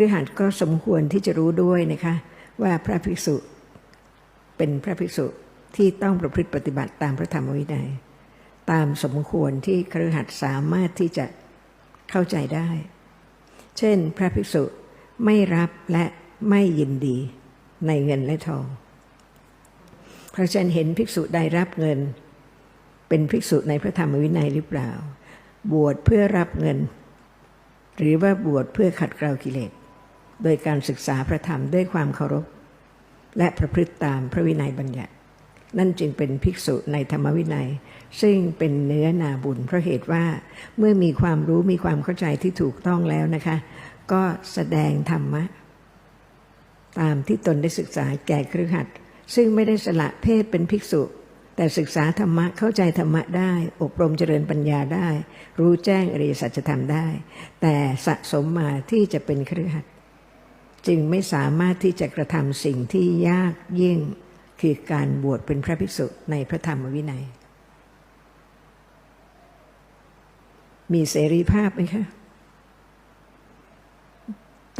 รือหัดก็สมควรที่จะรู้ด้วยนะคะ ว่าพระภิกษุเป็นพระภิกษุที่ต้องประพฤติปฏิบัติตามพระธรรมวินัย ตามสมควรที่ครือหัดสามารถที่จะเข้าใจได้ เช่น พระภิกษุไม่รับและไม่ยินดีในเงินและทอง พระอาจาเห็นภิกษุใดรับเงิน เป็นภิกษุในพระธรรมวินัยหรือเปล่า บวชเพื่อรับเงิน หรือว่าบวชเพื่อขัดเกลากิเลส โดยการศึกษาพระธรรมด้วยความเคารพ และประพฤติตามพระวินัยบัญญัติ นั่นจึงเป็นภิกษุในธรรมวินัย ซึ่งเป็นเนื้อนาบุญเพราะเหตุว่าเมื่อมีความรู้มีความเข้าใจที่ถูกต้องแล้วนะคะ ก็แสดงธรรมะ ตามที่ตนได้ศึกษาแก่ครือขัดซึ่งไม่ได้สละเพศเป็นภิกษุ แต่ศึกษาธรรมะเข้าใจธรรมะได้ อบรมเจริญปัญญาได้ รู้แจ้งอริยสัจธรรมได้ แต่สะสมมาที่จะเป็นครือขัด จึงไม่สามารถที่จะกระทำสิ่งที่ยากยิ่งคือการบวชเป็นพระภิกษุในพระธรรมวินัย มีเสรีภาพไหมคะ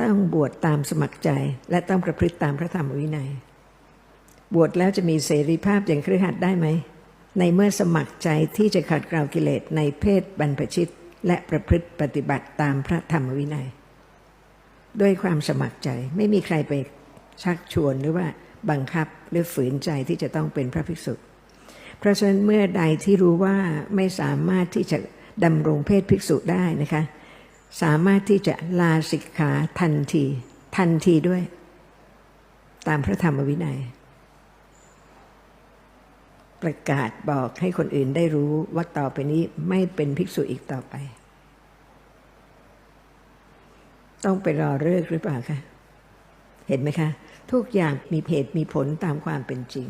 ต้องบวชตามสมัครใจและต้องประพฤติตามพระธรรมวินัย บวชแล้วจะมีเสรีภาพอย่างเครือขัดได้ไหม ในเมื่อสมัครใจที่จะขัดเกลากิเลสในเพศบรรพชิต และประพฤติปฏิบัติตามพระธรรมวินัย ด้วยความสมัครใจ ไม่มีใครไปชักชวนหรือว่าบังคับหรือฝืนใจที่จะต้องเป็นพระภิกษุ เพราะฉะนั้นเมื่อใดที่รู้ว่าไม่สามารถที่จะดำรงเพศภิกษุได้นะคะ สามารถที่จะลาสิกขาทันที ทันทีด้วย ตามพระธรรมวินัย ประกาศบอกให้คนอื่นได้รู้ว่าต่อไปนี้ไม่เป็นภิกษุอีกต่อไป ต้องไปรอเลิกหรือเปล่าคะเห็นไหมคะ ทุกอย่างมีเหตุมีผลตามความเป็นจริง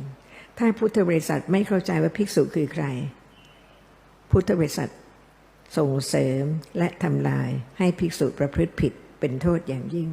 ถ้าพุทธบริษัทไม่เข้าใจว่าภิกษุคือใคร พุทธบริษัทส่งเสริมและทำลายให้ภิกษุประพฤติผิดเป็นโทษอย่างยิ่ง